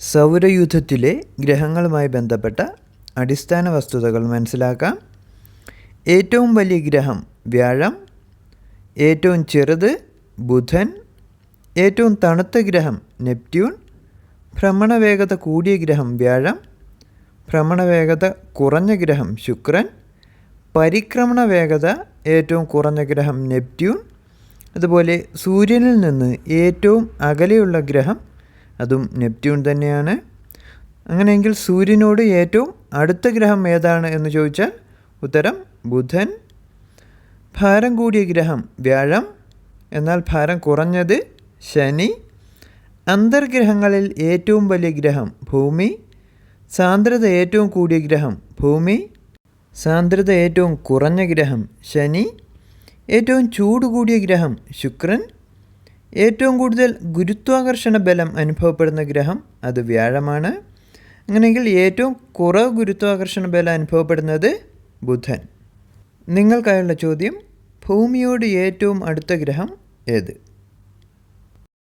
സൗരയൂഥത്തിലെ ഗ്രഹങ്ങളുമായി ബന്ധപ്പെട്ട അടിസ്ഥാന വസ്തുതകൾ മനസ്സിലാക്കാം. ഏറ്റവും വലിയ ഗ്രഹം വ്യാഴം ഏറ്റവും ചെറുത് ബുധൻ ഏറ്റവും തണുത്ത ഗ്രഹം നെപ്റ്റ്യൂൺ ഭ്രമണവേഗത കൂടിയ ഗ്രഹം വ്യാഴം ഭ്രമണവേഗത കുറഞ്ഞ ഗ്രഹം ശുക്രൻ പരിക്രമണ വേഗത ഏറ്റവും കുറഞ്ഞ ഗ്രഹം നെപ്റ്റ്യൂൺ അതുപോലെ സൂര്യനിൽ നിന്ന് ഏറ്റവും അകലെയുള്ള ഗ്രഹം അതും നെപ്റ്റ്യൂൺ തന്നെയാണ്. അങ്ങനെയെങ്കിൽ സൂര്യനോട് ഏറ്റവും അടുത്ത ഗ്രഹം ഏതാണ് എന്ന് ചോദിച്ചാൽ ഉത്തരം ബുധൻ. ഭാരം കൂടിയ ഗ്രഹം വ്യാഴം. എന്നാൽ ഭാരം കുറഞ്ഞത് ശനി. അന്തർഗ്രഹങ്ങളിൽ ഏറ്റവും വലിയ ഗ്രഹം ഭൂമി. സാന്ദ്രത ഏറ്റവും കൂടിയ ഗ്രഹം ഭൂമി. സാന്ദ്രത ഏറ്റവും കുറഞ്ഞ ഗ്രഹം ശനി. ഏറ്റവും ചൂട് കൂടിയ ഗ്രഹം ശുക്രൻ. ഏറ്റവും കൂടുതൽ ഗുരുത്വാകർഷണ ബലം അനുഭവപ്പെടുന്ന ഗ്രഹം അത് വ്യാഴമാണ്. അങ്ങനെയെങ്കിൽ ഏറ്റവും കുറവ് ഗുരുത്വാകർഷണ ബലം അനുഭവപ്പെടുന്നത് ബുധൻ. നിങ്ങൾക്കായുള്ള ചോദ്യം ഭൂമിയോട് ഏറ്റവും അടുത്ത ഗ്രഹം ഏത്?